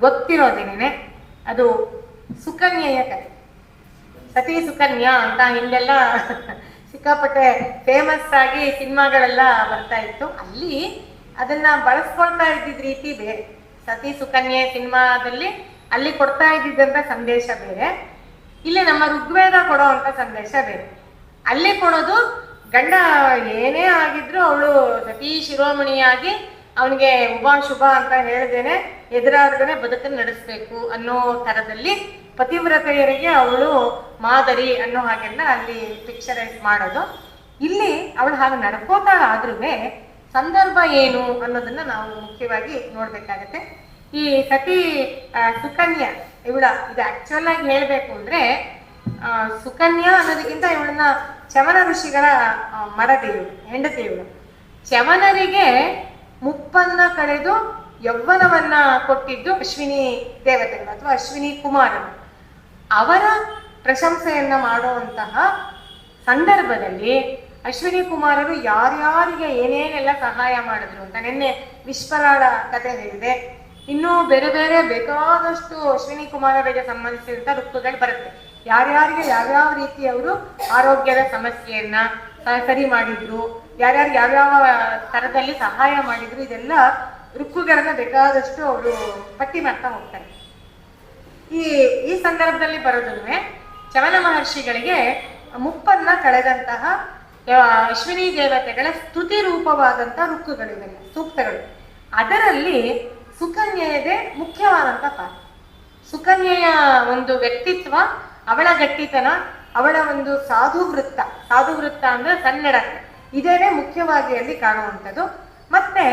ಗೊತ್ತಿರೋದೇನೆ ಅದು ಸುಕನ್ಯೆಯ ಕಥೆ. ಸತಿ ಸುಕನ್ಯಾ ಅಂತ ಹಿಂದೆಲ್ಲ ಸಿಕ್ಕಾಪಟ್ಟೆ ಫೇಮಸ್ ಆಗಿ ಸಿನಿಮಾಗಳೆಲ್ಲ ಬರ್ತಾ ಇತ್ತು. ಅಲ್ಲಿ ಅದನ್ನ ಬಳಸ್ಕೊಳ್ತಾ ಇದ್ದಿದ್ ರೀತಿ ಬೇರೆ. ಸತಿ ಸುಕನ್ಯೆ ಸಿನಿಮಾದಲ್ಲಿ ಅಲ್ಲಿ ಕೊಡ್ತಾ ಇದ್ದಿದ್ದಂತ ಸಂದೇಶ ಬೇರೆ. ಇಲ್ಲಿ ನಮ್ಮ ಋಗ್ವೇದ ಕೊಡೋ ಅಂತ ಸಂದೇಶ ಬೇರೆ. ಅಲ್ಲಿ ಕೊಡೋದು ಗಂಡ ಏನೇ ಆಗಿದ್ರು ಅವಳು ಸತಿ ಶಿರೋಮಣಿಯಾಗಿ ಅವನಿಗೆ ಉಭಾ ಶುಭ ಅಂತ ಹೇಳ್ದೇನೆ. ಎದುರಾಡ್ದೇನೆ ಬದುಕನ್ನು ನಡೆಸಬೇಕು ಅನ್ನೋ ತರದಲ್ಲಿ ಪತಿವ್ರತೆಯರಿಗೆ ಅವಳು ಮಾದರಿ ಅನ್ನೋ ಹಾಗೆಲ್ಲ ಅಲ್ಲಿ ಪಿಕ್ಚರೈಸ್ ಮಾಡೋದು. ಇಲ್ಲಿ ಅವಳು ಹಾಗೆ ನಡ್ಕೋತಾಳ ಆದ್ರೂ ಸಂದರ್ಭ ಏನು ಅನ್ನೋದನ್ನ ನಾವು ಮುಖ್ಯವಾಗಿ ನೋಡ್ಬೇಕಾಗತ್ತೆ. ಈ ಸತಿ ಸುಕನ್ಯಾ ಇವಳ, ಇದು ಆಕ್ಚುಯಲ್ ಆಗಿ ಹೇಳ್ಬೇಕು ಅಂದ್ರೆ ಸುಕನ್ಯಾ ಅನ್ನೋದಕ್ಕಿಂತ ಇವಳನ್ನ ಚವನ ಋಷಿಗಳ ಮರದೇವಳು ಹೆಂಡತಿ ಇವಳು ಚಮನರಿಗೆ ಮುಪ್ಪನ್ನ ಕಳೆದು ಯೌವನವನ್ನ ಕೊಟ್ಟಿದ್ದು ಅಶ್ವಿನಿ ದೇವತೆಗಳು ಅಥವಾ ಅಶ್ವಿನಿ ಕುಮಾರರು. ಅವರ ಪ್ರಶಂಸೆಯನ್ನ ಮಾಡುವಂತಹ ಸಂದರ್ಭದಲ್ಲಿ ಅಶ್ವಿನಿ ಕುಮಾರರು ಯಾರ್ಯಾರಿಗೆ ಏನೇನೆಲ್ಲ ಸಹಾಯ ಮಾಡಿದ್ರು ಅಂತ ನಿನ್ನೆ ವಿಶ್ವರಾಳ ಕತೆ ಹೇಳಿದೆ. ಇನ್ನೂ ಬೇರೆ ಬೇರೆ ಬೇಕಾದಷ್ಟು ಅಶ್ವಿನಿ ಕುಮಾರರಿಗೆ ಸಂಬಂಧಿಸಿದಂತ ಋತುಗಳು ಬರುತ್ತೆ. ಯಾರ್ಯಾರಿಗೆ ಯಾವ್ಯಾವ ರೀತಿ ಅವರು ಆರೋಗ್ಯದ ಸಮಸ್ಯೆಯನ್ನ ಸರಿ ಮಾಡಿದ್ರು, ಯಾರ್ಯಾರು ಯಾವ್ಯಾವ ತರದಲ್ಲಿ ಸಹಾಯ ಮಾಡಿದ್ರು, ಇದೆಲ್ಲ ಋಕ್ಕುಗಳನ್ನ ಬೇಕಾದಷ್ಟು ಅವರು ಪಟ್ಟಿ ಮಾಡ್ತಾ ಹೋಗ್ತಾರೆ ಈ ಈ ಸಂದರ್ಭದಲ್ಲಿ ಬರೋದನ್ನೇ ಚವನ ಮಹರ್ಷಿಗಳಿಗೆ ಮುಪ್ಪನ್ನ ಕಳೆದಂತಹ ಅಶ್ವಿನಿ ದೇವತೆಗಳ ಸ್ತುತಿ ರೂಪವಾದಂತಹ ರುಕ್ಕುಗಳಿವೆಲ್ಲ ಸೂಕ್ತಗಳು. ಅದರಲ್ಲಿ ಸುಕನ್ಯೆಯದೆ ಮುಖ್ಯವಾದಂತ ಪಾತ್ರ. ಸುಕನ್ಯೆಯ ಒಂದು ವ್ಯಕ್ತಿತ್ವ ಅವಳ ಗಟ್ಟಿತನ, ಅವಳ ಒಂದು ಸಾಧು ವೃತ್ತ. ಸಾಧು ವೃತ್ತ ಅಂದ್ರೆ ಕನ್ನಡ ಇದೇನೆ ಮುಖ್ಯವಾಗಿ ಅಲ್ಲಿ ಕಾಣುವಂಥದ್ದು. ಮತ್ತೆ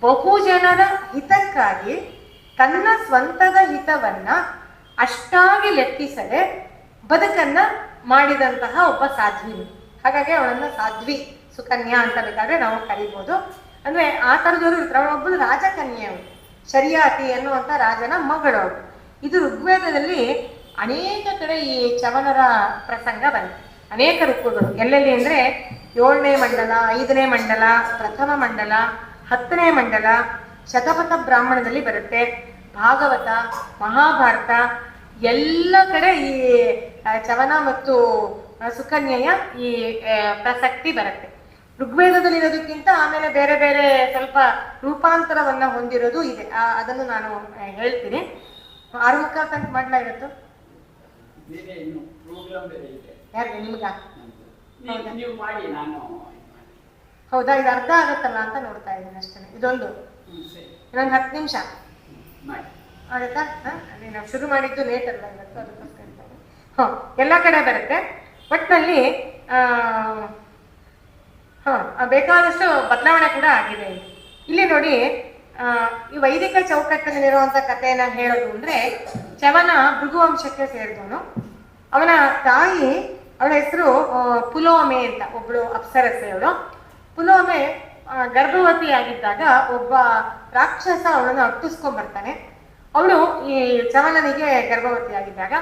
ಬಹುಜನರ ಹಿತಕ್ಕಾಗಿ ತನ್ನ ಸ್ವಂತದ ಹಿತವನ್ನ ಅಷ್ಟಾಗಿ ಲೆಕ್ಕಿಸದೆ ಬದುಕನ್ನ ಮಾಡಿದಂತಹ ಒಬ್ಬ ಸಾಧ್ವಿನಿ. ಹಾಗಾಗಿ ಅವಳನ್ನ ಸಾಧ್ವಿ, ಸುಕನ್ಯಾ ಅಂತ ಬೇಕಾದ್ರೆ ನಾವು ಕರಿಬೋದು. ಅಂದ್ರೆ ಆ ಥರದವರು ಇರ್ತಾರೆ. ಅವಳೊಬ್ಬಳು ಅವಳು. ಶರಿಯಾತಿ ಎನ್ನುವಂತ ರಾಜನ ಮಗಳು ಇದು ಋಗ್ವೇದದಲ್ಲಿ ಅನೇಕ ಕಡೆ ಈ ಚವನರ ಪ್ರಸಂಗ ಬಂತು. ಅನೇಕ ಋಕ್ಕುಗಳು. ಎಲ್ಲೆಲ್ಲಿ ಅಂದ್ರೆ ಏಳನೇ ಮಂಡಲ, ಐದನೇ ಮಂಡಲ, ಪ್ರಥಮ ಮಂಡಲ ಹತ್ತನೇ ಮಂಡಲ ಶತಪಥ ಬ್ರಾಹ್ಮಣದಲ್ಲಿ ಬರುತ್ತೆ. ಭಾಗವತ ಮಹಾಭಾರತ ಎಲ್ಲ ಕಡೆ ಈ ಚವನ ಮತ್ತು ಸುಕನ್ಯೆಯ ಈ ಪ್ರಸಕ್ತಿ ಬರುತ್ತೆ. ಋಗ್ವೇದದಲ್ಲಿ ಇರೋದಕ್ಕಿಂತ ಆಮೇಲೆ ಬೇರೆ ಬೇರೆ ಸ್ವಲ್ಪ ರೂಪಾಂತರವನ್ನ ಹೊಂದಿರೋದು ಇದೆ. ಆ, ಅದನ್ನು ನಾನು ಹೇಳ್ತೀನಿ. ಆರೋಗ್ಯ ತನಕ ಮಾಡ್ಲಾ ಇವತ್ತು? ಯಾರಿಗೆ ನಿಮ್ಗ. ನೀವು- ಮಾಡಿ ನಾನು. ಹೌದಾ? ಇದು ಅರ್ಧ ಆಗತ್ತಲ್ಲ ಅಂತ ನೋಡ್ತಾ ಇದ್ದೀನಿ ಅಷ್ಟೇ ಇದೊಂದು. ಇನ್ನೊಂದು ಹತ್ತು ನಿಮಿಷ. ಆಗುತ್ತಾ? ಅದೇ ನಾವು ಶುರು ಮಾಡಿದ್ದು ಲೇಟ್ ಅಲ್ಲ ಇವತ್ತು ಅದಕ್ಕೋಸ್ಕರ ಹಾ ಎಲ್ಲ ಕಡೆ ಬರುತ್ತೆ. ಒಟ್ಟಿನಲ್ಲಿ ಹಾ ಬೇಕಾದಷ್ಟು ಬದಲಾವಣೆ ಕೂಡ ಆಗಿದೆ ಇಲ್ಲಿ. ನೋಡಿ ಆ, ಈ ವೈದಿಕ ಚೌಕಟ್ಟಿನಲ್ಲಿರುವಂತ ಕಥೆಯನ್ನ ಹೇಳೋದು ಅಂದ್ರೆ ಚವನ ಭೃಗುವಂಶಕ್ಕೆ ಸೇರಿದವನು. ಅವನ ತಾಯಿ ಅವಳ ಹೆಸರು ಪುಲೋಮೆ ಅಂತ ಒಬ್ಳು ಅಪ್ಸರಸೆ ಅವಳು ಪುಲೋಮೆ ಗರ್ಭವತಿಯಾಗಿದ್ದಾಗ ಒಬ್ಬ ರಾಕ್ಷಸ ಅವಳನ್ನು ಅಟ್ಟಿಸ್ಕೊಂಡ್ ಬರ್ತಾನೆ ಅವಳು ಈ ಚವನನಿಗೆ ಗರ್ಭವತಿಯಾಗಿದ್ದಾಗ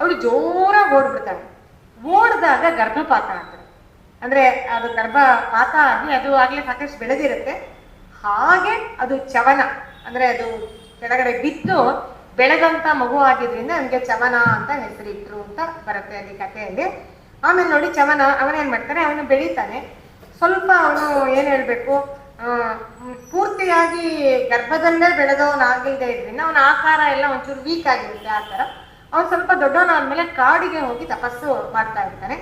ಅವಳು ಜೋರಾಗಿ ಓಡ್ಬಿಡ್ತಾಳೆ. ಓಡಿದಾಗ ಗರ್ಭಪಾತ ಆಗ್ತದೆ. ಅಂದ್ರೆ ಅದು ಗರ್ಭಪಾತ ಆಗಿ ಅದು ಆಗ್ಲೇ ಸಾಕಷ್ಟು ಬೆಳೆದಿರುತ್ತೆ. ಹಾಗೆ ಅದು ಚವನ. ಅಂದ್ರೆ ಅದು ಕೆಳಗಡೆ ಬಿದ್ದು ಬೆಳೆದಂತ ಮಗು ಆಗಿದ್ರಿಂದ ನನಗೆ ಚವನ ಅಂತ ಹೆಸರಿಟ್ರು ಅಂತ ಬರುತ್ತೆ ಅಲ್ಲಿ ಕಥೆಯಲ್ಲಿ. ಆಮೇಲೆ ನೋಡಿ ಚವನ, ಅವನೇನ್ ಮಾಡ್ತಾನೆ? ಅವನು ಬೆಳೀತಾನೆ. ಸ್ವಲ್ಪ ಅವನು ಏನ್ ಹೇಳ್ಬೇಕು? ಪೂರ್ತಿಯಾಗಿ ಗರ್ಭದಲ್ಲೇ ಬೆಳೆದವನಾಗಿಲ್ದೇ ಇದ್ರಿಂದ ಅವನ ಆಕಾರ ಎಲ್ಲ ಒಂಚೂರು ವೀಕ್ ಆಗಿರುತ್ತೆ ಆ ಥರ. ಅವನು ಸ್ವಲ್ಪ ದೊಡ್ಡವನಾದ್ಮೇಲೆ ಕಾಡಿಗೆ ಹೋಗಿ ತಪಸ್ಸು ಮಾಡ್ತಾ ಇರ್ತಾನೆ.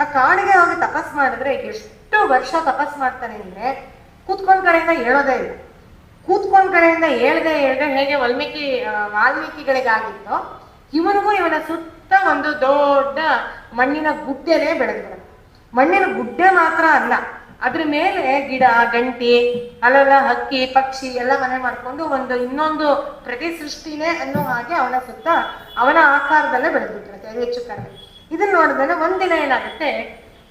ಆ ಕಾಡಿಗೆ ಹೋಗಿ ತಪಸ್ ಮಾಡಿದ್ರೆ ಎಷ್ಟು ವರ್ಷ ತಪಸ್ ಮಾಡ್ತಾನೆ ಅಂದ್ರೆ ಕೂತ್ಕೊಂಡ್ ಕಡೆಯಿಂದ ಹೇಳೋದೇ ಇಲ್ಲ. ಕೂತ್ಕೊಂಡ್ ಕಡೆಯಿಂದ ಹೇಳ್ದೆ ಹೇಳ್ದೆ ಹೇಗೆ ವಾಲ್ಮೀಕಿ ವಾಲ್ಮೀಕಿಗಳಿಗಾಗಿತ್ತೋ ಇವನಿಗೂ ಇವನ ಸುತ್ತ ಒಂದು ದೊಡ್ಡ ಮಣ್ಣಿನ ಗುಡ್ಡೆನೇ ಬೆಳೆದ್ಬಿಡುತ್ತೆ. ಮಣ್ಣಿನ ಗುಡ್ಡೆ ಮಾತ್ರ ಅಲ್ಲ ಅದ್ರ ಮೇಲೆ ಗಿಡ, ಗಂಟಿ ಅಲ್ಲೆಲ್ಲ ಹಕ್ಕಿ, ಪಕ್ಷಿ ಎಲ್ಲ ಮನೆ ಮಾಡ್ಕೊಂಡು ಒಂದು ಇನ್ನೊಂದು ಪ್ರತಿ ಸೃಷ್ಟಿನೇ ಅನ್ನೋ ಹಾಗೆ ಅವನ ಸುತ್ತ ಅವನ ಆಕಾರದಲ್ಲೇ ಬೆಳೆದ್ಬಿಟ್ಟಿರುತ್ತೆ ಹೆಚ್ಚು ಕಡಿಮೆ. ಇದನ್ನ ನೋಡಿದ್ರೆ ಒಂದಿನ ಏನಾಗುತ್ತೆ,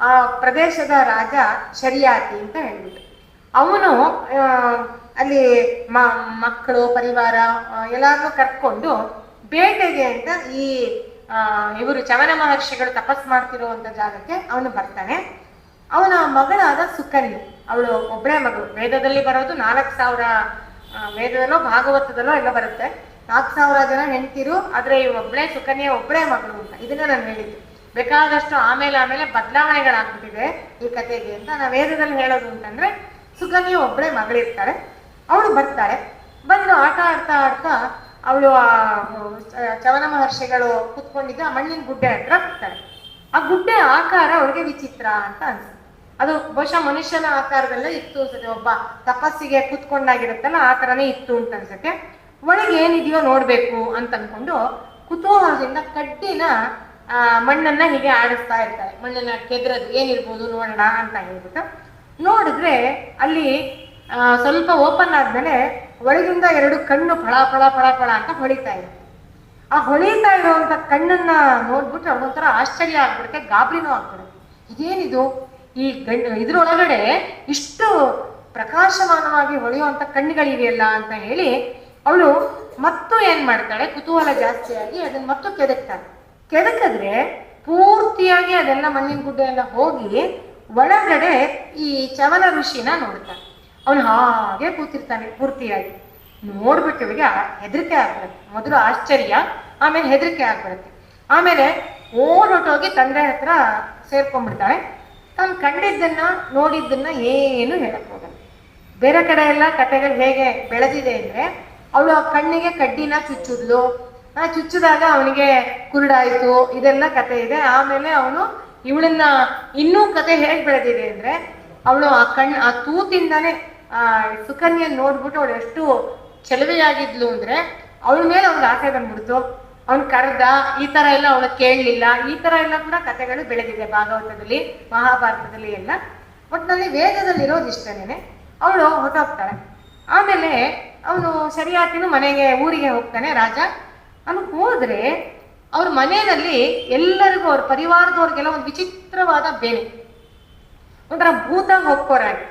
ಆ ಪ್ರದೇಶದ ರಾಜ ಶರಿಯಾತಿ ಅಂತ ಹೇಳ್ಬಿಟ್ಟು ಅವನು ಅಲ್ಲಿ ಮಕ್ಕಳು, ಪರಿವಾರ ಎಲ್ಲಾರನ್ನೂ ಕರ್ಕೊಂಡು ಬೇಟೆಗೆ ಅಂತ ಈ ಇವರು ಚವನ ಮಹರ್ಷಿಗಳು ತಪಸ್ ಮಾಡ್ತಿರುವಂತ ಜಾಗಕ್ಕೆ ಅವನು ಬರ್ತಾನೆ. ಅವನ ಮಗಳಾದ ಸುಕನ್ಯೆ. ಅವಳು ಒಬ್ಬಳೇ ಮಗಳು. ವೇದದಲ್ಲಿ ಬರೋದು ನಾಲ್ಕು ಸಾವಿರ ವೇದದಲ್ಲೋ ಭಾಗವತದಲ್ಲೋ ಎಲ್ಲ ಬರುತ್ತೆ. ನಾಲ್ಕು ಸಾವಿರ ಜನ ಹೆಂಡ್ತಿರು, ಆದರೆ ಇವ್ ಒಬ್ಳೆ ಸುಕನ್ಯೆ ಒಬ್ಳೆ ಮಗಳು ಅಂತ. ಇದನ್ನ ನಾನು ಹೇಳಿದ್ದು. ಬೇಕಾದಷ್ಟು ಆಮೇಲೆ ಆಮೇಲೆ ಬದಲಾವಣೆಗಳಾಗ್ಬಿಟ್ಟಿದೆ ಈ ಕಥೆಗೆ ಅಂತ ನಾವು ವೇದದಲ್ಲಿ ಹೇಳೋದು ಅಂತಂದ್ರೆ, ಸುಕನ್ಯೆ ಒಬ್ಬಳೇ ಮಗಳಿರ್ತಾರೆ ಅವಳು ಬರ್ತಾಳೆ. ಬಂದು ಆಟ ಆಡ್ತಾ ಆಡ್ತಾ ಅವಳು ಆ ಚವನ ಮಹರ್ಷಿಗಳು ಕುತ್ಕೊಂಡಿದ್ದ ಆ ಮಣ್ಣಿನ ಗುಡ್ಡೆ ಹತ್ರ ಬರ್ತಾರೆ ಆ ಗುಡ್ಡೆ ಆಕಾರ ಅವಳಿಗೆ ವಿಚಿತ್ರ ಅಂತ ಅನ್ಸುತ್ತೆ. ಅದು ಬಹುಶಃ ಮನುಷ್ಯನ ಆಕಾರದಲ್ಲೇ ಇತ್ತು ಅನ್ಸುತ್ತೆ ಒಬ್ಬ ತಪಸ್ಸಿಗೆ ಕುತ್ಕೊಂಡಾಗಿರುತ್ತಲ್ಲ, ಆ ತರನೇ ಇತ್ತು ಅಂತ ಅನ್ಸುತ್ತೆ. ಒಳಗೆ ಏನಿದೆಯೋ ನೋಡ್ಬೇಕು ಅಂತ ಅನ್ಕೊಂಡು ಕುತೂಹಲದಿಂದ ಕಡ್ಡಿನ ಮಣ್ಣನ್ನ ಹೀಗೆ ಆಡಿಸ್ತಾ ಇರ್ತಾರೆ. ಮಣ್ಣನ್ನ ಕೆದ್ರದು, ಏನಿರ್ಬೋದು ನೋಡೋಣ ಅಂತ ಹೇಳ್ಬಿಟ್ಟು. ನೋಡಿದ್ರೆ ಅಲ್ಲಿ ಸ್ವಲ್ಪ ಓಪನ್ ಆದ್ಮೇಲೆ ಒಳಗಿಂದ ಎರಡು ಕಣ್ಣು ಫಳ ಫಳ ಫಳ ಫಳ ಅಂತ ಹೊಳಿತಾ ಇದೆ. ಆ ಹೊಳಿತಾ ಇರುವಂತ ಕಣ್ಣನ್ನ ನೋಡ್ಬಿಟ್ಟು ಒಂಥರ ಆಶ್ಚರ್ಯ ಆಗ್ಬಿಡುತ್ತೆ, ಗಾಬರಿನೂ ಆಗ್ಬಿಡುತ್ತೆ. ಇದೇನಿದು? ಈ ಗಂಡ, ಇದ್ರೊಳಗಡೆ ಇಷ್ಟು ಪ್ರಕಾಶಮಾನವಾಗಿ ಹೊಳೆಯುವಂತ ಕಣ್ಣುಗಳಿವೆಯಲ್ಲ ಅಂತ ಹೇಳಿ ಅವಳು ಮತ್ತು ಏನ್ ಮಾಡ್ತಾಳೆ? ಕುತೂಹಲ ಜಾಸ್ತಿಯಾಗಿ ಅದನ್ನ ಮತ್ತು ಕೆದಕ್ತಾಳೆ. ಕೆದಕಿದ್ರೆ ಪೂರ್ತಿಯಾಗಿ ಅದೆಲ್ಲ ಮಣ್ಣಿನ ಗುಡ್ಡ ಎಲ್ಲ ಹೋಗಿ ಒಳಗಡೆ ಈ ಚವನ ಋಷಿನ ನೋಡ್ತಾನೆ ಅವನು ಹಾಗೆ ಕೂತಿರ್ತಾನೆ ಪೂರ್ತಿಯಾಗಿ. ನೋಡ್ಬಿಟ್ಟು ಇವಳಿಗೆ ಆ- ಹೆದರಿಕೆ ಆಗ್ಬಿಡುತ್ತೆ. ಮೊದಲು ಆಶ್ಚರ್ಯ, ಆಮೇಲೆ ಹೆದರಿಕೆ ಆಗ್ಬಿಡುತ್ತೆ. ಆಮೇಲೆ ಓಡೋಟೋಗಿ ತಂದೆ ಹತ್ರ ಸೇರ್ಕೊಂಡ್ಬಿಡ್ತಾಳೆ. ತಾನು ಕಂಡಿದ್ದನ್ನ, ನೋಡಿದ್ದನ್ನ ಏನು ಹೇಳಕ್ ಹೋಗಲ್ಲ. ಬೇರೆ ಕಡೆ ಎಲ್ಲ ಕಥೆಗಳು ಹೇಗೆ ಬೆಳೆದಿದೆ ಅಂದ್ರೆ, ಅವಳು ಆ ಕಣ್ಣಿಗೆ ಕಡ್ಡಿನ ಚುಚ್ಚಿದ್ಲು. ಆ ಚುಚ್ಚಿದಾಗ ಅವನಿಗೆ ಕುರುಡಾಯ್ತು, ಇದೆಲ್ಲ ಕತೆ ಇದೆ. ಆಮೇಲೆ ಅವನು ಇವಳನ್ನ ಇನ್ನೂ ಕತೆ ಹೇಗೆ ಬೆಳೆದಿದೆ ಅಂದ್ರೆ, ಅವಳು ಆ ಕಣ್, ಆ ತೂತಿಂದಾನೆ ಆ ಸುಕನ್ಯನ್ ನೋಡ್ಬಿಟ್ಟು ಅವಳು ಎಷ್ಟು ಚೆಲುವೆಯಾಗಿದ್ಲು ಅಂದ್ರೆ, ಅವಳ ಮೇಲೆ ಅವ್ನಿಗೆ ಆಸೆ ಬಂದ್ಬಿಡ್ತು. ಅವ್ನ್ ಕರೆದ, ಈ ತರ ಎಲ್ಲ ಅವಳು ಕೇಳಲಿಲ್ಲ. ಈ ತರ ಎಲ್ಲ ಕೂಡ ಕಥೆಗಳು ಬೆಳೆದಿದೆ ಭಾಗವತದಲ್ಲಿ, ಮಹಾಭಾರತದಲ್ಲಿ ಎಲ್ಲ. ಒಟ್ಟಿನಲ್ಲಿ ವೇದದಲ್ಲಿ ಇರೋದು ಅವಳು ಹೊರಟೋಗ್ತಾಳೆ. ಆಮೇಲೆ ಅವನು ಸರಿಯಾತಿನೂ ಮನೆಗೆ, ಊರಿಗೆ ಹೋಗ್ತಾನೆ ರಾಜ. ಅವನು ಹೋದ್ರೆ ಅವ್ರ ಮನೆಯಲ್ಲಿ ಎಲ್ಲರಿಗೂ, ಅವ್ರ ಪರಿವಾರದವ್ರಿಗೆಲ್ಲ ಒಂದು ವಿಚಿತ್ರವಾದ ಬೇನೆ. ಒಂಥರ ಭೂತ ಹೋಗ್ಕೋರಾಗಿ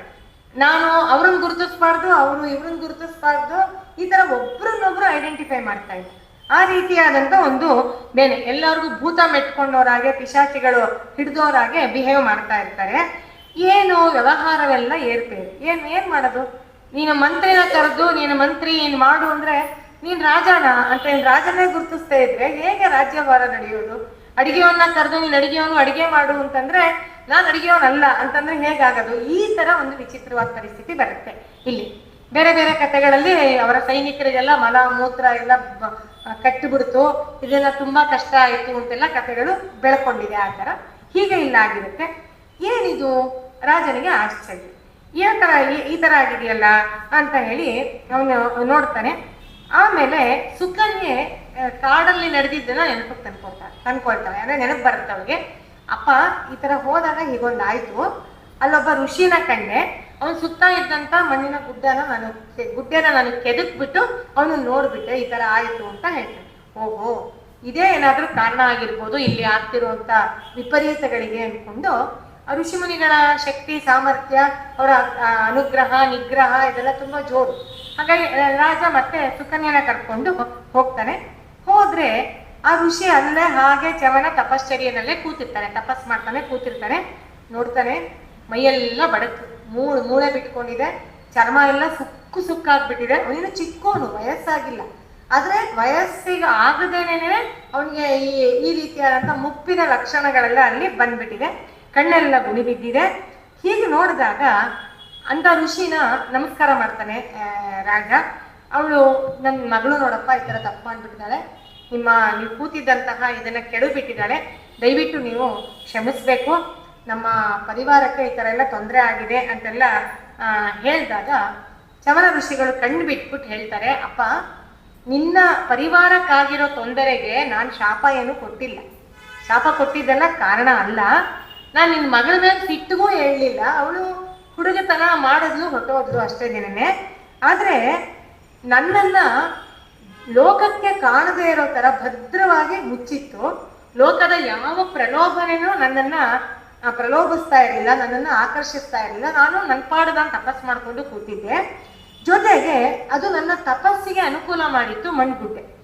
ನಾನು ಅವ್ರನ್ನ ಗುರುತಿಸ್ಬಾರ್ದು ಅವರು ಇವ್ರನ್ನ ಗುರುತಿಸ್ಬಾರ್ದು, ಈ ತರ ಒಬ್ರನ್ನೊಬ್ರು ಐಡೆಂಟಿಫೈ ಮಾಡ್ತಾ ಇದ್ರು ಆ ರೀತಿಯಾದಂತ ಒಂದು ಬೇನೆ. ಎಲ್ಲರಿಗೂ ಭೂತ ಮೆಟ್ಕೊಂಡವರಾಗೆ, ಪಿಶಾಚಿಗಳು ಹಿಡಿದವರಾಗೆ ಬಿಹೇವ್ ಮಾಡ್ತಾ ಇರ್ತಾರೆ. ಏನು ವ್ಯವಹಾರವೆಲ್ಲ ಏರ್ಪೇರು. ಏನ್ ಏನ್ ಮಾಡೋದು? ನೀನು ಮಂತ್ರಿನ ಕರೆದು, ನೀನು ಮಂತ್ರಿ ಏನ್ ಮಾಡು ಅಂದ್ರೆ ನೀನ್ ರಾಜನ ಅಂತ ರಾಜನೇ ಗುರುತಿಸ್ತಾ ಇದ್ರೆ ಹೇಗೆ ರಾಜ್ಯಭಾರ ನಡೆಯೋದು ಅಡಿಗೆಯವನ್ನ ಕರೆದು, ನೀನ್ ಅಡಿಗೆಯವನು ಅಡಿಗೆ ಮಾಡು ಅಂತಂದ್ರೆ ನಾನ್ ಅಡಿಗೆಯವನಲ್ಲ ಅಂತಂದ್ರೆ ಹೇಗಾಗದು? ಈ ತರ ಒಂದು ವಿಚಿತ್ರವಾದ ಪರಿಸ್ಥಿತಿ ಬರುತ್ತೆ ಇಲ್ಲಿ. ಬೇರೆ ಬೇರೆ ಕಥೆಗಳಲ್ಲಿ ಅವರ ಸೈನಿಕರಿಗೆಲ್ಲ ಮಲ, ಮೂತ್ರ ಎಲ್ಲ ಕಟ್ಟಿಬಿಡ್ತು. ಇದೆಲ್ಲ ತುಂಬಾ ಕಷ್ಟ ಆಯ್ತು ಅಂತೆಲ್ಲ ಕಥೆಗಳು ಬೆಳ್ಕೊಂಡಿದೆ ಆ ಥರ. ಹೀಗೆ ಇಲ್ಲ ಆಗಿರುತ್ತೆ. ಏನಿದು? ರಾಜನಿಗೆ ಆಶ್ಚರ್ಯ. ಈ ಈ- ಥರ ಆಗಿದೆಯಲ್ಲ ಅಂತ ಹೇಳಿ ಅವನು ನೋಡ್ತಾನೆ. ಆಮೇಲೆ ಸುಕನ್ಯೆ ಕಾಡಲ್ಲಿ ನಡೆದಿದ್ದನ್ನ ನೆನಪಕ್ಕೆ ತಂದ್ಕೊಳ್ತಾಳೆ ತಂದ್ಕೊಳ್ತಾಳೆ. ಅಂದ್ರೆ ನೆನಪು ಬರುತ್ತೆ ಅವಳಿಗೆ. ಅಪ್ಪ, ಈ ತರ ಹೋದಾಗ ಹೀಗೊಂದಾಯ್ತು ಅಲ್ಲೊಬ್ಬ ಋಷಿನ ಕಂಡೆ. ಅವನು ಸುತ್ತ ಇದ್ದಂತ ಮಣ್ಣಿನ ಗುಡ್ಡನ ನಾನು ಗುಡ್ಡೆನ ನಾನು ಕೆದಕ್ಬಿಟ್ಟು ಅವನು ನೋಡ್ಬಿಟ್ಟೆ, ಈ ತರ ಆಯ್ತು ಅಂತ ಹೇಳ್ತಾನೆ. ಓಹೋ, ಇದೇ ಏನಾದ್ರೂ ಕಾರಣ ಆಗಿರ್ಬೋದು, ಇಲ್ಲಿ ಆಗ್ತಿರುವಂತ ವಿಪರೀತಗಳಿಗೆ ಅನ್ಕೊಂಡು ಋಷಿಮುನಿಗಳ ಶಕ್ತಿ, ಸಾಮರ್ಥ್ಯ, ಅವರ ಅನುಗ್ರಹ, ನಿಗ್ರಹ, ಇದೆಲ್ಲ ತುಂಬಾ ಜೋರು. ಹಾಗಾಗಿ ರಾಜ ಮತ್ತೆ ಸುಕನ್ಯನ ಕರ್ಕೊಂಡು ಹೋಗ್ತಾನೆ. ಹೋದ್ರೆ ಆ ಋಷಿ ಅಲ್ಲೇ ಹಾಗೆ ಚವನ ತಪಶ್ಚರ್ಯನಲ್ಲೇ ಕೂತಿರ್ತಾನೆ, ತಪಸ್ ಮಾಡ್ತಾನೆ, ಕೂತಿರ್ತಾನೆ, ನೋಡ್ತಾನೆ, ಮೈಯೆಲ್ಲ ಬಡಕು ಮೂಳೆ ಮೂಳೆ ಬಿಟ್ಕೊಂಡಿದೆ. ಚರ್ಮ ಎಲ್ಲ ಸುಕ್ಕು ಸುಕ್ಕಾಗ್ಬಿಟ್ಟಿದೆ. ಅವನಿನ್ನು ಚಿಕ್ಕೋನು, ವಯಸ್ಸಾಗಿಲ್ಲ. ಆದ್ರೆ ವಯಸ್ಸಿಗೆ ಆಗದೇನೆ ಅವನಿಗೆ ಈ ಈ ರೀತಿಯಾದಂಥ ಮುಪ್ಪಿನ ಲಕ್ಷಣಗಳೆಲ್ಲ ಅಲ್ಲಿ ಬಂದ್ಬಿಟ್ಟಿದೆ. ಕಣ್ಣೆಲ್ಲ ಗುಣಿ ಬಿದ್ದಿದೆ ಹೀಗೆ ನೋಡಿದಾಗ ಅಂತ ಋಷಿನ ನಮಸ್ಕಾರ ಮಾಡ್ತಾನೆ ರಾಜ. ಅವಳು ನನ್ನ ಮಗಳು ನೋಡಪ್ಪ, ಈ ತರ ತಪ್ಪು ಅಂದ್ಬಿಟ್ಟಿದ್ದಾಳೆ ನಿಮ್ಮ, ನೀವು ಕೂತಿದ್ದಂತಹ ಇದನ್ನ ಕೆಡು ಬಿಟ್ಟಿದ್ದಾಳೆ ದಯವಿಟ್ಟು ನೀವು ಕ್ಷಮಿಸ್ಬೇಕು. ನಮ್ಮ ಪರಿವಾರಕ್ಕೆ ಈ ಥರ ಎಲ್ಲ ತೊಂದರೆ ಆಗಿದೆ ಅಂತೆಲ್ಲ ಹೇಳಿದಾಗ ಚವನ ಋಷಿಗಳು ಕಣ್ಣು ಬಿಟ್ಬಿಟ್ಟು ಹೇಳ್ತಾರೆ, ಅಪ್ಪ, ನಿನ್ನ ಪರಿವಾರಕ್ಕಾಗಿರೋ ತೊಂದರೆಗೆ ನಾನು ಶಾಪ ಏನು ಕೊಟ್ಟಿಲ್ಲ. ಶಾಪ ಕೊಟ್ಟಿದ್ದೆಲ್ಲ ಕಾರಣ ಅಲ್ಲ. ನಾನು ನಿನ್ನ ಮಗಳ ಮೇಲೆ ಸಿಟ್ಟಿಗೂ ಹೇಳಲಿಲ್ಲ. ಅವಳು ಹುಡುಗತನ ಮಾಡಿದ್ಲು ಹೊಟ್ಟೋದ್ಲು ಅಷ್ಟೇ ದಿನನೇ. ಆದರೆ ನನ್ನನ್ನ ಲೋಕಕ್ಕೆ ಕಾಣದೇ ಇರೋ ಥರ ಭದ್ರವಾಗಿ ಮುಚ್ಚಿತ್ತು. ಲೋಕದ ಯಾವ ಪ್ರಲೋಭನೆಯೂ ನನ್ನನ್ನ ಪ್ರಲೋಭಿಸ್ತಾ ಇರಲಿಲ್ಲ, ನನ್ನನ್ನು ಆಕರ್ಷಿಸ್ತಾ ಇರಲಿಲ್ಲ. ನಾನು ನನ್ನ ಪಾಡು ನಾನು ತಪಸ್ ಮಾಡಿಕೊಂಡು ಕೂತಿದ್ದೆ. ಜೊತೆಗೆ ಅದು ನನ್ನ ತಪಸ್ಸಿಗೆ ಅನುಕೂಲ ಮಾಡಿತ್ತು ಮಣ್ಗುಡ್ಡೆ.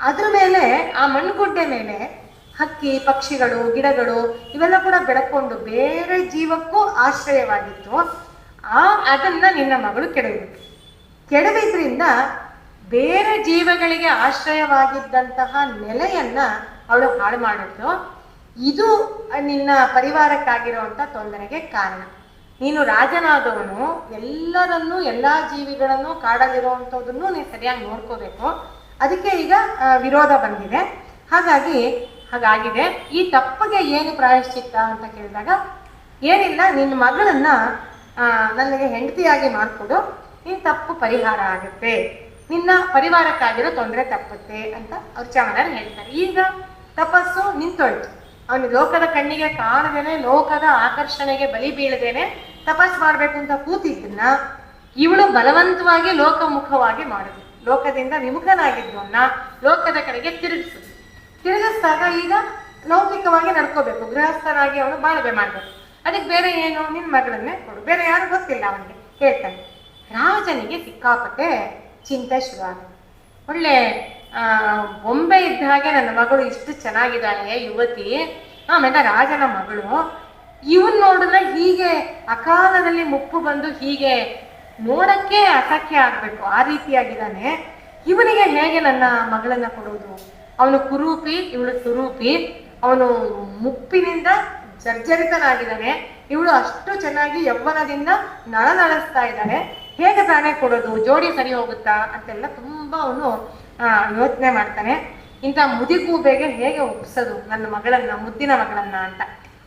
ಅದ್ರ ಮೇಲೆ, ಆ ಮಣ್ಗುಡ್ಡೆ ಮೇಲೆ ಹಕ್ಕಿ, ಪಕ್ಷಿಗಳು, ಗಿಡಗಳು ಇವೆಲ್ಲ ಕೂಡ ಬೆಳಕೊಂಡು ಬೇರೆ ಜೀವಕ್ಕೂ ಆಶ್ರಯವಾಗಿತ್ತು. ಆ, ಅದನ್ನ ನಿನ್ನ ಮಗಳು ಕೆಡವಿಬಿಟ್ಲು ಕೆಡವಿದ್ರಿಂದ ಬೇರೆ ಜೀವಗಳಿಗೆ ಆಶ್ರಯವಾಗಿದ್ದಂತಹ ನೆಲೆಯನ್ನ ಅವಳು ಹಾಳು ಮಾಡಿದ್ಲು. ಇದು ನಿನ್ನ ಪರಿವಾರಕ್ಕಾಗಿರುವಂತ ತೊಂದರೆಗೆ ಕಾರಣ. ನೀನು ರಾಜನಾದವನು, ಎಲ್ಲರನ್ನೂ, ಎಲ್ಲಾ ಜೀವಿಗಳನ್ನು ಕಾಡಲಿರುವಂಥದ್ದನ್ನು ನೀನು ಸರಿಯಾಗಿ ನೋಡ್ಕೋಬೇಕು. ಅದಕ್ಕೆ ಈಗ ವಿರೋಧ ಬಂದಿದೆ. ಹಾಗಾಗಿ, ಹಾಗಾಗಿದೆ. ಈ ತಪ್ಪಿಗೆ ಏನು ಪ್ರಾಯಶ್ಚಿತ್ತ ಅಂತ ಕೇಳಿದಾಗ, ಏನಿಲ್ಲ, ನಿನ್ನ ಮಗಳನ್ನ ನನಗೆ ಹೆಂಡತಿಯಾಗಿ ಮಾಡಿಕೊಡು. ನಿನ್ನ ತಪ್ಪು ಪರಿಹಾರ ಆಗುತ್ತೆ. ನಿನ್ನ ಪರಿವಾರಕ್ಕಾಗಿರೋ ತೊಂದರೆ ತಪ್ಪುತ್ತೆ ಅಂತ ಅವ್ರ ಚಮನರು ಹೇಳ್ತಾರೆ. ಈಗ ತಪಸ್ಸು ನಿಂತೋಯ್ತು. ಅವನು ಲೋಕದ ಕಣ್ಣಿಗೆ ಕಾಣದೇನೆ ಲೋಕದ ಆಕರ್ಷಣೆಗೆ ಬಲಿ ಬೀಳದೇನೆ ತಪಸ್ ಮಾಡಬೇಕು ಅಂತ ಕೂತಿದ್ದನ್ನ ಇವಳು ಬಲವಂತವಾಗಿ ಲೋಕಮುಖವಾಗಿ ಮಾಡುದು. ಲೋಕದಿಂದ ವಿಮುಖನಾಗಿದ್ದವನ್ನ ಲೋಕದ ಕಡೆಗೆ ತಿರುಗಿಸುದು. ತಿರುಗಿಸಿದಾಗ ಈಗ ಲೌಕಿಕವಾಗಿ ನಡ್ಕೋಬೇಕು. ಗೃಹಸ್ಥರಾಗಿ ಅವನು ಬಾಳ್ವೆ ಮಾಡ್ಬೇಕು. ಅದಕ್ಕೆ ಬೇರೆ ಏನು ನಿನ್ನ ಮಗಳನ್ನೇ ಕೊಡು. ಬೇರೆ ಯಾರು ಗೊತ್ತಿಲ್ಲ ಅವನಿಗೆ. ಹೇಳ್ತಾನೆ. ರಾಜನಿಗೆ ಸಿಕ್ಕಾಪಟ್ಟೆ ಚಿಂತೆ ಶುರುವಾಗ ಒಳ್ಳೆ ಆ, ಬೊಂಬೆ ಇದ್ದ ಹಾಗೆ ನನ್ನ ಮಗಳು ಇಷ್ಟು ಚೆನ್ನಾಗಿದ್ದಾಳೆ, ಯುವತಿ. ಆಮೇಲೆ ರಾಜನ ಮಗಳು. ಇವನ್ ನೋಡಿದ್ರೆ ಹೀಗೆ ಅಕಾಲದಲ್ಲಿ ಮುಪ್ಪು ಬಂದು ಹೀಗೆ ನೋಡಕ್ಕೆ ಅಸಖ್ಯ ಆಗ್ಬೇಕು, ಆ ರೀತಿಯಾಗಿದ್ದಾನೆ. ಇವನಿಗೆ ಹೇಗೆ ನನ್ನ ಮಗಳನ್ನ ಕೊಡೋದು ಅವನು ಕುರೂಪಿ, ಇವಳು ಸುರೂಪಿ. ಅವನು ಮುಪ್ಪಿನಿಂದ ಜರ್ಜರಿತನಾಗಿದ್ದಾನೆ. ಇವಳು ಅಷ್ಟು ಚೆನ್ನಾಗಿ ಯೌವನದಿಂದ ನಳನಳಿಸ್ತಾ ಇದ್ದಾನೆ ಹೇಗೆ ತಾನೇ ಕೊಡೋದು? ಜೋಡಿ ಸರಿ ಹೋಗುತ್ತಾ? ಅಂತೆಲ್ಲ ತುಂಬಾ ಅವನು ಯೋಚನೆ ಮಾಡ್ತಾನೆ. ಇಂಥ ಮುದಿಗೂಬೆಗೆ ಹೇಗೆ ಒಪ್ಸೋದು ನನ್ನ ಮಗಳನ್ನ, ಮುದ್ದಿನ ಮಗಳನ್ನ ಅಂತ.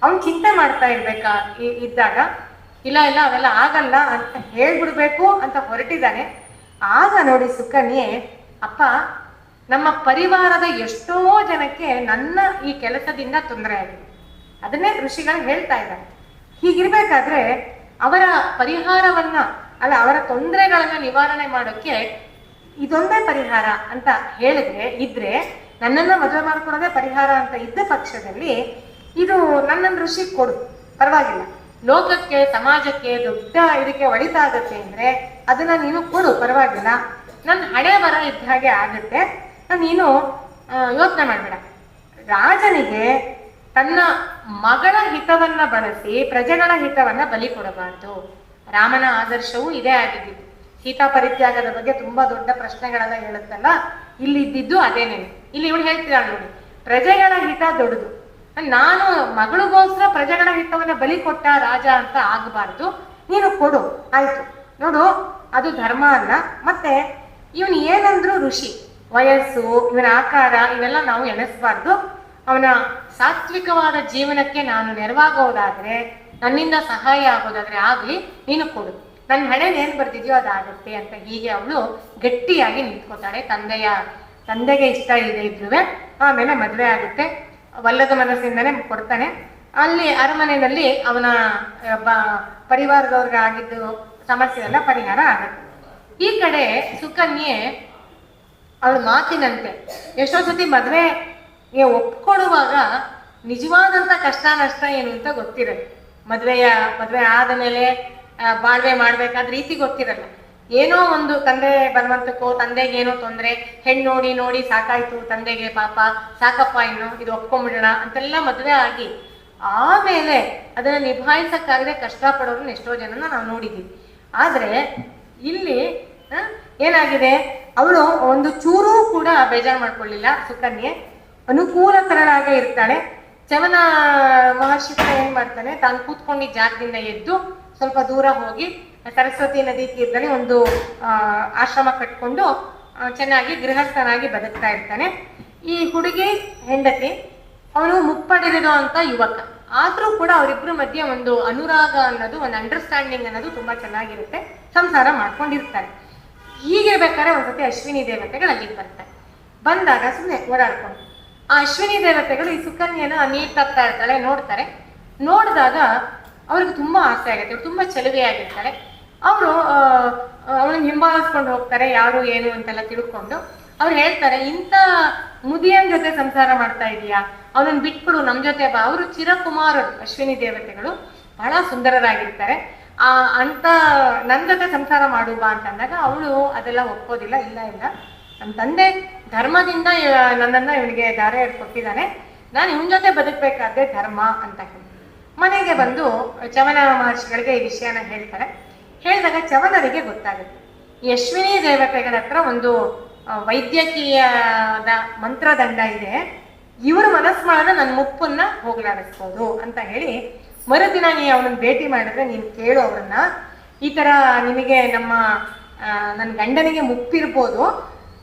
ಅವನು ಚಿಂತೆ ಮಾಡ್ತಾ ಇರ್ಬೇಕಾ ಇದ್ದಾಗ? ಇಲ್ಲ ಇಲ್ಲ, ಅವೆಲ್ಲ ಆಗಲ್ಲ ಅಂತ ಹೇಳ್ಬಿಡ್ಬೇಕು ಅಂತ ಹೊರಟಿದ್ದಾನೆ. ಆಗ ನೋಡಿ ಸುಕನ್ಯೆ, ಅಪ್ಪ, ನಮ್ಮ ಪರಿವಾರದ ಎಷ್ಟೋ ಜನಕ್ಕೆ ನನ್ನ ಈ ಕೆಲಸದಿಂದ ತೊಂದರೆ ಆಗಿದೆ. ಅದನ್ನೇ ಋಷಿಗಳು ಹೇಳ್ತಾ ಇದ್ದಾರೆ. ಹೀಗಿರ್ಬೇಕಾದ್ರೆ ಅವರ ಪರಿಹಾರವನ್ನ, ಅಲ್ಲ, ಅವರ ತೊಂದರೆಗಳನ್ನ ನಿವಾರಣೆ ಮಾಡೋಕ್ಕೆ ಇದೊಂದೇ ಪರಿಹಾರ ಅಂತ ಹೇಳಿದ್ರೆ, ಇದ್ರೆ ನನ್ನನ್ನ ಮದುವೆ ಮಾಡ್ಕೊಳ್ಳೋದೇ ಪರಿಹಾರ ಅಂತ ಇದ್ದ ಪಕ್ಷದಲ್ಲಿ ಇದು ನನ್ನನ್ನು ಋಷಿ ಕೊಡು, ಪರವಾಗಿಲ್ಲ. ಲೋಕಕ್ಕೆ, ಸಮಾಜಕ್ಕೆ ದೊಡ್ಡ ಇದಕ್ಕೆ ಒಳಿತಾಗತ್ತೆ ಅಂದ್ರೆ ಅದನ್ನ ನೀನು ಕೊಡು, ಪರವಾಗಿಲ್ಲ. ನನ್ನ ಹಣೆ ಬರ ಇದ್ದ ಹಾಗೆ ಆಗುತ್ತೆ. ನೀನು ಯೋಚನೆ ಮಾಡಬೇಡ. ರಾಜನಿಗೆ ತನ್ನ ಮಗಳ ಹಿತವನ್ನ ಬಳಸಿ ಪ್ರಜೆಗಳ ಹಿತವನ್ನ ಬಲಿ ಕೊಡಬಾರ್ದು. ರಾಮನ ಆದರ್ಶವೂ ಇದೇ ಆಗಿದ್ದು. ಸೀತಾ ಪರಿತ್ಯಾಗದ ಬಗ್ಗೆ ತುಂಬಾ ದೊಡ್ಡ ಪ್ರಶ್ನೆಗಳೆಲ್ಲ ಹೇಳುತ್ತಲ್ಲ ಇಲ್ಲಿ ಇದ್ದಿದ್ದು ಅದೇನೇನೆ ಇಲ್ಲಿ ಇವಳು ಹೇಳ್ತಿದ್ದಾಳೆ ನೋಡಿ, ಪ್ರಜೆಗಳ ಹಿತ ದೊಡ್ಡದು. ನಾನು ಮಗಳಿಗೋಸ್ಕರ ಪ್ರಜೆಗಳ ಹಿತವನ್ನ ಬಲಿ ಕೊಟ್ಟ ರಾಜ ಅಂತ ಆಗಬಾರ್ದು. ನೀನು ಕೊಡು, ಆಯ್ತು. ನೋಡು, ಅದು ಧರ್ಮ ಅಲ್ಲ. ಮತ್ತೆ ಇವನು ಏನಂದ್ರು ಋಷಿ, ವಯಸ್ಸು, ಇವನ ಆಕಾರ, ಇವೆಲ್ಲ ನಾವು ಎಣಿಸ್ಬಾರ್ದು. ಅವನ ಸಾತ್ವಿಕವಾದ ಜೀವನಕ್ಕೆ ನಾನು ನೆರವಾಗೋದಾದ್ರೆ, ನನ್ನಿಂದ ಸಹಾಯ ಆಗೋದಾದ್ರೆ ಆಗ್ಲಿ, ನೀನು ಕೊಡು. ನನ್ನ ಹಣೆಗೆ ಏನು ಬರ್ತಿದ್ಯೋ ಅದಾಗುತ್ತೆ ಅಂತ ಹೀಗೆ ಅವಳು ಗಟ್ಟಿಯಾಗಿ ನಿಂತ್ಕೋತಾಳೆ. ತಂದೆಯ, ತಂದೆಗೆ ಇಷ್ಟ ಇದೆ ಇದ್ರೂ ಆಮೇಲೆ ಮದುವೆ ಆಗುತ್ತೆ. ವಲ್ಲದ ಮನಸ್ಸಿಂದನೇ ಕೊಡ್ತಾನೆ. ಅಲ್ಲಿ ಅರಮನೆಯಲ್ಲಿ ಅವನ ಒಬ್ಬ ಬ- ಪರಿವಾರದವ್ರಿಗೆ ಆಗಿದ್ದು ಸಮಸ್ಯೆ ಎಲ್ಲ ಪರಿಹಾರ ಆಗುತ್ತೆ. ಈ ಕಡೆ ಸುಕನ್ಯೆ ಅವಳ ಮಾತಿನಂತೆ ಎಷ್ಟೋ ಸತಿ ಮದುವೆಗೆ ಒಪ್ಕೊಳ್ಳುವಾಗ ನಿಜವಾದಂತ ಕಷ್ಟ, ನಷ್ಟ ಏನು ಅಂತ ಗೊತ್ತಿರಲ್ಲ. ಮದುವೆಯ, ಮದುವೆ ಆದ ಮೇಲೆ ಬಾಳ್ವೆ ಮಾಡ್ಬೇಕಾದ ರೀತಿ ಗೊತ್ತಿರಲ್ಲ. ಏನೋ ಒಂದು ತಂದೆ ಬಲವಂತಕ್ಕೋ, ತಂದೆಗೆ ಏನೋ ತೊಂದರೆ ಹೆಣ್ಣು ನೋಡಿ ನೋಡಿ ಸಾಕಾಯ್ತು, ತಂದೆಗೆ ಪಾಪ, ಸಾಕಪ್ಪ ಇನ್ನು, ಇದು ಒಪ್ಕೊಂಡ್ಬಿಡೋಣ ಅಂತೆಲ್ಲ ಮದುವೆ ಆಗಿ ಆಮೇಲೆ ಅದನ್ನ ನಿಭಾಯಿಸಕ್ಕಾಗದೆ ಪಡೋರು ಎಷ್ಟೋ ಜನನ ನಾವು ನೋಡಿದ್ದೀವಿ ಆದ್ರೆ ಇಲ್ಲಿ ಏನಾಗಿದೆ? ಅವಳು ಒಂದು ಚೂರೂ ಕೂಡ ಬೇಜಾರು ಮಾಡ್ಕೊಳ್ಳಿಲ್ಲ, ಸುಕನ್ಯೆ. ಅನುಕೂಲಕರಾಗೆ ಇರ್ತಾಳೆ. ಚವನ ಮಹರ್ಷಿ ಏನ್ ಮಾಡ್ತಾನೆ? ತಾನು ಕೂತ್ಕೊಂಡಿದ್ದ ಜಾಗದಿಂದ ಎದ್ದು ಸ್ವಲ್ಪ ದೂರ ಹೋಗಿ ಸರಸ್ವತಿ ನದಿ ತೀರದಲ್ಲಿ ಒಂದು ಆಶ್ರಮ ಕಟ್ಕೊಂಡು ಚೆನ್ನಾಗಿ ಗೃಹಸ್ಥನಾಗಿ ಬದುಕ್ತಾ ಇರ್ತಾನೆ. ಈ ಹುಡುಗಿ ಹೆಂಡತಿ, ಅವನು ಮುಪ್ಪಡೆದಿರೋ ಅಂತ ಯುವಕ. ಆದ್ರೂ ಕೂಡ ಅವರಿಬ್ಬರ ಮಧ್ಯೆ ಒಂದು ಅನುರಾಗ ಅನ್ನೋದು, ಒಂದು ಅಂಡರ್ಸ್ಟ್ಯಾಂಡಿಂಗ್ ಅನ್ನೋದು ತುಂಬಾ ಚೆನ್ನಾಗಿರುತ್ತೆ. ಸಂಸಾರ ಮಾಡ್ಕೊಂಡಿರ್ತಾರೆ. ಹೀಗಿರ್ಬೇಕಾದ್ರೆ ಒಂದ್ಸತಿ ಅಶ್ವಿನಿ ದೇವತೆಗಳು ಅಲ್ಲಿಗೆ ಬರ್ತಾರೆ. ಬಂದಾಗ ಸುಮ್ಮನೆ ಓಡಾಡ್ಕೊಂಡು. ಆ ಅಶ್ವಿನಿ ದೇವತೆಗಳು ಈ ಸುಕನ್ಯನ ನೀರ್ ತಗ್ತಾ ಇರ್ತಾಳೆ, ನೋಡ್ತಾರೆ. ನೋಡಿದಾಗ ಅವ್ರಿಗೆ ತುಂಬಾ ಆಸೆ ಆಗುತ್ತೆ ಅವ್ರು ತುಂಬಾ ಚೆಲುವೆಯಾಗಿರ್ತಾರೆ ಅವರು ಅವಳನ್ನ ಹಿಂಬಾಲಿಸ್ಕೊಂಡು ಹೋಗ್ತಾರೆ, ಯಾರು, ಏನು ಅಂತೆಲ್ಲ ತಿಳ್ಕೊಂಡು. ಅವ್ರು ಹೇಳ್ತಾರೆ, ಇಂಥ ಮುದಿಯನ್ ಜೊತೆ ಸಂಸಾರ ಮಾಡ್ತಾ ಇದೀಯಾ? ಅವನನ್ನ ಬಿಟ್ಬಿಡು ನಮ್ಮ ಜೊತೆ ಬಾ. ಅವರು ಚಿರಕುಮಾರರು, ಅಶ್ವಿನಿ ದೇವತೆಗಳು. ಬಹಳ ಸುಂದರರಾಗಿರ್ತಾರೆ. ಆ, ಅಂತ ನನ್ನ ಜೊತೆ ಸಂಸಾರ ಮಾಡು ಬಾ ಅಂತಂದಾಗ ಅವಳು ಅದೆಲ್ಲ ಒಪ್ಪೋದಿಲ್ಲ ಇಲ್ಲ ಇಲ್ಲ. ನಮ್ಮ ತಂದೆ ಧರ್ಮದಿಂದ ನನ್ನನ್ನು ಇವನಿಗೆ ದಾರೆ ಕೊಟ್ಟಿದ್ದಾನೆ ನಾನು ಇವನ ಜೊತೆ ಬದುಕಬೇಕಾದ್ರೆ ಧರ್ಮ ಅಂತ ಹೇಳಿ. ಮನೆಗೆ ಬಂದು ಚವನ ಮಹರ್ಷಿಗಳಿಗೆ ಈ ವಿಷಯನ ಹೇಳ್ತಾರೆ ಹೇಳಿದಾಗ ಚವನರಿಗೆ ಗೊತ್ತಾಗುತ್ತೆ. ಯಶ್ವಿನಿ ದೇವತೆಗಳ ಹತ್ರ ಒಂದು ವೈದ್ಯಕೀಯದ ಮಂತ್ರದಂಡ ಇದೆ. ಇವ್ರ ಮನಸ್ಸು ಮಾಡಿದ್ರೆ ನನ್ನ ಮುಪ್ಪನ್ನ ಹೋಗಲಾಡಿಸ್ಬೋದು ಅಂತ ಹೇಳಿ ಮರುದಿನ ನೀ ಅವನನ್ನ ಭೇಟಿ ಮಾಡಿದ್ರೆ ನೀನು ಕೇಳು ಅವ್ರನ್ನ. ಈ ತರ ನಿಮಗೆ ನಮ್ಮ ನನ್ನ ಗಂಡನಿಗೆ ಮುಪ್ಪಿರ್ಬೋದು.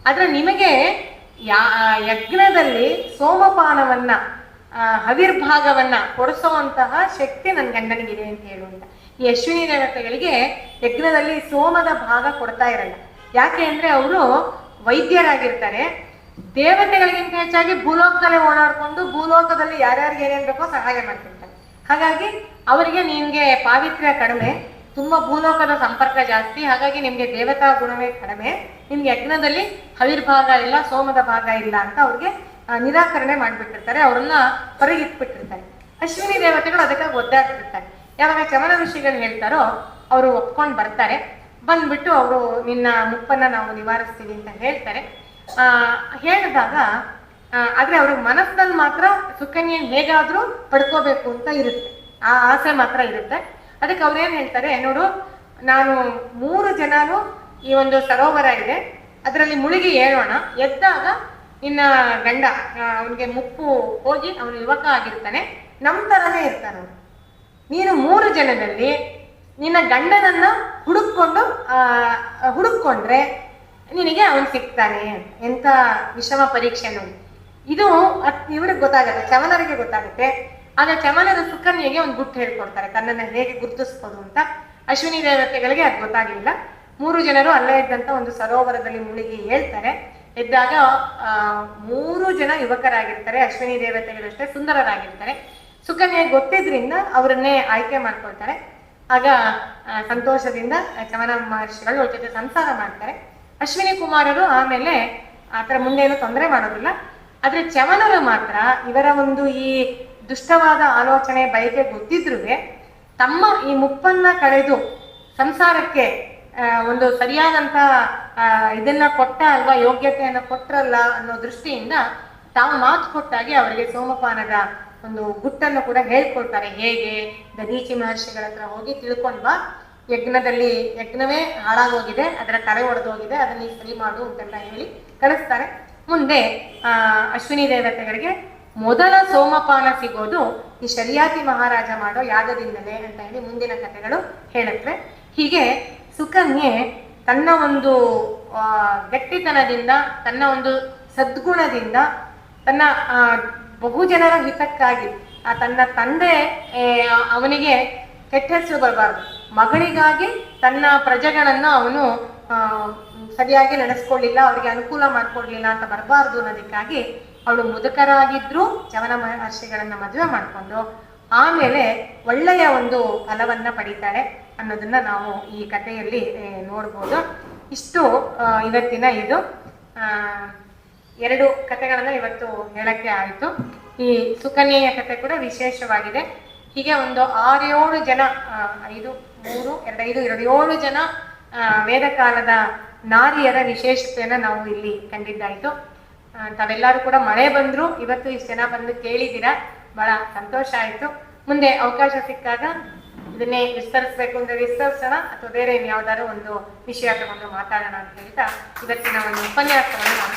ಆದ್ರೆ ನಿಮಗೆ ಯಾ, ಯಜ್ಞದಲ್ಲಿ ಸೋಮಪಾನವನ್ನ ಹವಿರ್ಭಾಗವನ್ನ ಕೊಡಿಸುವಂತಹ ಶಕ್ತಿ ನನ್ನ ಗಂಡನಿಗಿದೆ ಅಂತ ಹೇಳುವಂತ ಈ ಅಶ್ವಿನಿ ದೇವತೆಗಳಿಗೆ ಯಜ್ಞದಲ್ಲಿ ಸೋಮದ ಭಾಗ ಕೊಡ್ತಾ ಇರಲ್ಲ. ಯಾಕೆ ಅಂದ್ರೆ ಅವರು ವೈದ್ಯರಾಗಿರ್ತಾರೆ. ದೇವತೆಗಳಿಗಿಂತ ಹೆಚ್ಚಾಗಿ ಭೂಲೋಕದಲ್ಲೇ ಓಡಾಡ್ಕೊಂಡು ಭೂಲೋಕದಲ್ಲಿ ಯಾರ್ಯಾರಿಗೆ ಏನೇನ್ ಬೇಕೋ ಸಹಾಯ ಮಾಡ್ತಿರ್ತಾರೆ. ಹಾಗಾಗಿ ಅವರಿಗೆ ನಿಮ್ಗೆ ಪಾವಿತ್ರ್ಯ ಕಡಿಮೆ, ತುಂಬಾ ಭೂಲೋಕದ ಸಂಪರ್ಕ ಜಾಸ್ತಿ, ಹಾಗಾಗಿ ನಿಮ್ಗೆ ದೇವತಾ ಗುಣವೇ ಕಡಿಮೆ, ನಿಮ್ಗೆ ಯಜ್ಞದಲ್ಲಿ ಹವಿರ್ಭಾಗ ಇಲ್ಲ, ಸೋಮದ ಭಾಗ ಇಲ್ಲ ಅಂತ ಅವ್ರಿಗೆ ನಿರಾಕರಣೆ ಮಾಡ್ಬಿಟ್ಟಿರ್ತಾರೆ, ಅವ್ರನ್ನ ಹೊರಗಿಟ್ಬಿಟ್ಟಿರ್ತಾರೆ. ಅಶ್ವಿನಿ ದೇವತೆಗಳು ಅದಕ್ಕೆ ಒದ್ದಾಡ್ತಿರ್ತಾರೆ. ಯಾವಾಗ ಚಮನ ಋಷಿಗಳು ಹೇಳ್ತಾರೋ, ಅವರು ಒಪ್ಕೊಂಡು ಬರ್ತಾರೆ. ಬಂದ್ಬಿಟ್ಟು ಅವರು, ನಿನ್ನ ಮುಪ್ಪನ್ನ ನಾವು ನಿವಾರಿಸ್ತೀವಿ ಅಂತ ಹೇಳ್ತಾರೆ. ಆ, ಹೇಳಿದಾಗ ಆದ್ರೆ ಅವ್ರ ಮನಸ್ಸಲ್ಲಿ ಮಾತ್ರ ಸುಕನ್ಯೆ ಹೇಗಾದ್ರೂ ಪಡ್ಕೋಬೇಕು ಅಂತ ಇರುತ್ತೆ. ಆ ಆಸೆ ಮಾತ್ರ ಇರುತ್ತೆ. ಅದಕ್ಕೆ ಅವ್ರೇನ್ ಹೇಳ್ತಾರೆ, ನೋಡು, ನಾನು ಮೂರು ಜನನು ಈ ಒಂದು ಸರೋವರ ಇದೆ. ಅದರಲ್ಲಿ ಮುಳುಗಿ ಏಳೋಣ. ಎದ್ದಾಗ ನಿನ್ನ ಗಂಡ ಅವನಿಗೆ ಮುಪ್ಪು ಹೋಗಿ ಅವನು ಯುವಕ ಆಗಿರ್ತಾನೆ. ನಮ್ ತರನೇ ಇರ್ತಾನ ನೀನು ಮೂರು ಜನದಲ್ಲಿ ನಿನ್ನ ಗಂಡನನ್ನ ಹುಡುಕೊಂಡು ಆ ಹುಡುಕೊಂಡ್ರೆ ನಿನಗೆ ಅವನು ಸಿಗ್ತಾನೆ. ಎಂತ ವಿಷಮ ಪರೀಕ್ಷೆ ನೋಡಿ. ಇದು ಇವ್ರಿಗೆ ಗೊತ್ತಾಗತ್ತೆ ಚಮನರಿಗೆ ಗೊತ್ತಾಗುತ್ತೆ. ಆಗ ಚಮನದ ಸುಕನ್ಯೆಗೆ ಒಂದು ಗುಟ್ಟು ಹೇಳ್ಕೊಡ್ತಾರೆ. ತನ್ನನ್ನ ಹೇಗೆ ಗುರುತಿಸ್ಬೋದು ಅಂತ ಅಶ್ವಿನಿ ದೇವತೆಗಳಿಗೆ ಅದು ಗೊತ್ತಾಗಿಲ್ಲ ಮೂರು ಜನರು ಅಲ್ಲೇ ಇದ್ದಂತ ಒಂದು ಸರೋವರದಲ್ಲಿ ಮುಳುಗಿ ಹೇಳ್ತಾರೆ. ಎದ್ದಾಗ ಆ, ಮೂರು ಜನ ಯುವಕರಾಗಿರ್ತಾರೆ, ಅಶ್ವಿನಿ ದೇವತೆಗಳಷ್ಟೇ ಸುಂದರರಾಗಿರ್ತಾರೆ. ಸುಕನ್ಯೆ ಗೊತ್ತಿದ್ರಿಂದ ಅವರನ್ನೇ ಆಯ್ಕೆ ಮಾಡ್ಕೊಳ್ತಾರೆ. ಆಗ ಸಂತೋಷದಿಂದ ಚಮನ ಮಹರ್ಷಿಗಳು ಅವ್ರ ಜೊತೆ ಸಂಸಾರ ಮಾಡ್ತಾರೆ. ಅಶ್ವಿನಿ ಕುಮಾರರು ಆಮೇಲೆ ಆತರ ಮುಂದೆ ಏನು ತೊಂದರೆ ಮಾಡೋದಿಲ್ಲ. ಆದ್ರೆ ಚಮನರು ಮಾತ್ರ ಇವರ ಒಂದು ಈ ದುಷ್ಟವಾದ ಆಲೋಚನೆ ಬಯಕೆ ಗೊತ್ತಿದ್ರೂ ತಮ್ಮ ಈ ಮುಪ್ಪನ್ನ ಕಳೆದು ಸಂಸಾರಕ್ಕೆ ಒಂದು ಸರಿಯಾದಂತ ಇದನ್ನ ಕೊಟ್ಟ ಅಲ್ವಾ, ಯೋಗ್ಯತೆಯನ್ನ ಕೊಟ್ರಲ್ಲ ಅನ್ನೋ ದೃಷ್ಟಿಯಿಂದ ತಾವು ಮಾತು ಕೊಟ್ಟಾಗಿ ಅವರಿಗೆ ಸೋಮಪಾನದ ಒಂದು ಗುಟ್ಟನ್ನು ಕೂಡ ಹೇಳ್ಕೊಡ್ತಾರೆ. ಹೇಗೆ? ದದೀಚಿ ಮಹರ್ಷಿಗಳ ಹತ್ರ ಹೋಗಿ ತಿಳ್ಕೊಂಡ್ವಾ ಯಜ್ಞದಲ್ಲಿ, ಯಜ್ಞವೇ ಹಾಳಾಗೋಗಿದೆ, ಅದರ ತಲೆ ಒಡೆದೋಗಿದೆ, ಅದನ್ನ ಸರಿ ಮಾಡು ಅಂತೆಲ್ಲ ಹೇಳಿ ಕಳಿಸ್ತಾರೆ. ಮುಂದೆ, ಆ, ಅಶ್ವಿನಿ ದೇವತೆಗಳಿಗೆ ಮೊದಲ ಸೋಮಪಾನ ಸಿಗೋದು ಈ ಶರಿಯಾತಿ ಮಹಾರಾಜ ಮಾಡೋ ಯಾಗದಿಂದಲೇ ಅಂತ ಹೇಳಿ ಮುಂದಿನ ಕಥೆಗಳು ಹೇಳುತ್ತವೆ. ಹೀಗೆ ಸುಕನ್ಯೆ ತನ್ನ ಒಂದು ಗಟ್ಟಿತನದಿಂದ, ತನ್ನ ಒಂದು ಸದ್ಗುಣದಿಂದ, ತನ್ನ ಬಹು ಬಹುಜನರ ಹಿತಕ್ಕಾಗಿ, ಆ, ತನ್ನ ತಂದೆ ಅವನಿಗೆ ಕೆಟ್ಟ ಹೆಸರು ಬರಬಾರ್ದು. ಮಗಳಿಗಾಗಿ ತನ್ನ ಪ್ರಜೆಗಳನ್ನು ಅವನು ಸರಿಯಾಗಿ ನಡೆಸ್ಕೊಳ್ಳಿಲ್ಲ, ಅವರಿಗೆ ಅನುಕೂಲ ಮಾಡ್ಕೊಡ್ಲಿಲ್ಲ ಅಂತ ಬರಬಾರ್ದು ಅನ್ನೋದಕ್ಕಾಗಿ ಅವಳು ಮುದುಕರಾಗಿದ್ರು ಚವನ ಮಹರ್ಷಿಗಳನ್ನ ಮದುವೆ ಮಾಡಿಕೊಂಡು, ಆಮೇಲೆ ಒಳ್ಳೆಯ ಒಂದು ಫಲವನ್ನ ಪಡಿತಾಳೆ. ಅನ್ನೋದನ್ನ ನಾವು ಈ ಕಥೆಯಲ್ಲಿ ನೋಡ್ಬೋದು. ಇಷ್ಟು ಇವತ್ತಿನ ಇದು. ಎರಡು ಕಥೆಗಳನ್ನ ಇವತ್ತು ಹೇಳಕ್ಕೆ ಆಯಿತು. ಈ ಸುಕನ್ಯೆಯ ಕಥೆ ಕೂಡ ವಿಶೇಷವಾಗಿದೆ. ಹೀಗೆ ಒಂದು ಆರೇಳು ಜನ ಐದು, ಮೂರು, ಎರಡೈದು ಎರಡು ಏಳು ಜನ ವೇದ ವೇದಕಾಲದ ನಾರಿಯರ ವಿಶೇಷತೆಯನ್ನು ನಾವು ಇಲ್ಲಿ ಕಂಡಿದ್ದಾಯ್ತು. ತಾವೆಲ್ಲರೂ ಕೂಡ ಮಳೆ ಬಂದ್ರು. ಇವತ್ತು ಇಷ್ಟು ಜನ ಬಂದು ಕೇಳಿದ್ದೀರಾ. ಬಹಳ ಸಂತೋಷ ಆಯ್ತು. ಮುಂದೆ ಅವಕಾಶ ಸಿಕ್ಕಾಗ ಇದನ್ನೇ ವಿಸ್ತರಿಸ್ಬೇಕು ಅಂದ್ರೆ ವಿಸ್ತರಿಸೋಣ ಅಥವಾ ಬೇರೆ ಯಾವ್ದಾದ್ರು ಒಂದು ವಿಷಯ ತಗೊಂಡು ಮಾತಾಡೋಣ ಅಂತ ಹೇಳ್ತಾ ಇವತ್ತಿನ ಒಂದು ಉಪನ್ಯಾಸವನ್ನು ನಾನು